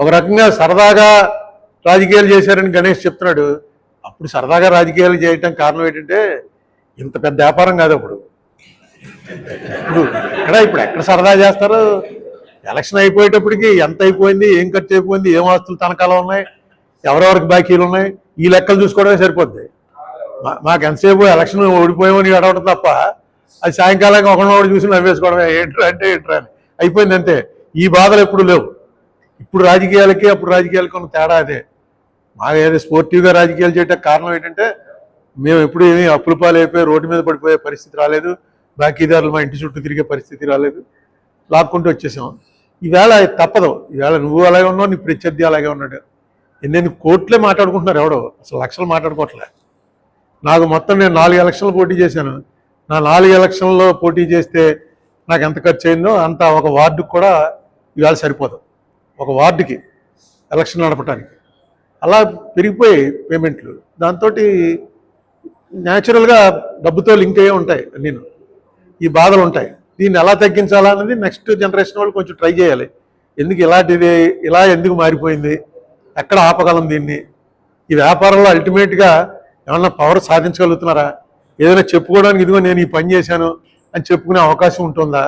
ఒక రకంగా సరదాగా రాజకీయాలు చేశారని గణేష్ చెప్తున్నాడు. అప్పుడు సరదాగా రాజకీయాలు చేయటం కారణం ఏంటంటే ఇంత పెద్ద వ్యాపారం కాదు అప్పుడు. ఇప్పుడు ఎక్కడ ఇప్పుడు ఎక్కడ సరదా చేస్తారు? ఎలక్షన్ అయిపోయేటప్పటికి ఎంత అయిపోయింది ఏం ఖర్చు అయిపోయింది ఏం ఆస్తులు తనకాలు ఉన్నాయి ఎవరెవరికి బాకీలు ఉన్నాయి ఈ లెక్కలు చూసుకోవడమే సరిపోద్ది. మా- మాకు ఎంతసేపు ఎలక్షన్ ఓడిపోయామని అడవడం తప్ప అది సాయంకాలం ఒకరిని ఒకటి చూసి నవ్వేసుకోవడమే. ఏంట్రా అంటే ఏంట్రా అని. అయిపోయింది అంతే ఈ బాధలు ఎప్పుడు లేవు. ఇప్పుడు రాజకీయాలకి అప్పుడు రాజకీయాలకి ఉన్న తేడా అదే. మాకు ఏదో స్పోర్టివ్గా రాజకీయాలు చేయడానికి కారణం ఏంటంటే మేము ఎప్పుడు ఏమీ అప్పుల పాలైపోయి రోడ్డు మీద పడిపోయే పరిస్థితి రాలేదు. బాకీదారులు మా ఇంటి చుట్టూ తిరిగే పరిస్థితి రాలేదు. లాక్కుంటూ వచ్చేసాం. ఈవేళ తప్పదు. ఈవేళ నువ్వు అలాగే ఉన్నావు నీ ప్రత్యర్థి అలాగే ఉన్నాడు. ఎన్నెన్ని కోట్లే మాట్లాడుకుంటున్నారు ఎవడో. అసలు లక్షలు మాట్లాడుకోవట్లే. నాకు మొత్తం నేను నాలుగు ఎలక్షన్లు పోటీ చేశాను. నా నాలుగు ఎలక్షన్లో పోటీ చేస్తే నాకు ఎంత ఖర్చు అయిందో అంత ఒక వార్డుకు కూడా ఇవాళ సరిపోదు. ఒక వార్డుకి ఎలక్షన్ నడపడానికి అలా పెరిగిపోయి పేమెంట్లు. దాంతో న్యాచురల్గా డబ్బుతో లింక్ అయ్యే ఉంటాయి నేను ఈ బాధలు ఉంటాయి. దీన్ని ఎలా తగ్గించాలా అనేది నెక్స్ట్ జనరేషన్ వాళ్ళు కొంచెం ట్రై చేయాలి. ఎందుకు ఇలాంటిది ఇలా ఎందుకు మారిపోయింది? ఎక్కడ ఆపగలం దీన్ని? ఈ వ్యాపారంలో అల్టిమేట్గా ఏమన్నా పవర్ సాధించగలుగుతున్నారా? ఏదైనా చెప్పుకోవడానికి ఇదిగో నేను ఈ పని చేశాను అని చెప్పుకునే అవకాశం ఉంటుందా?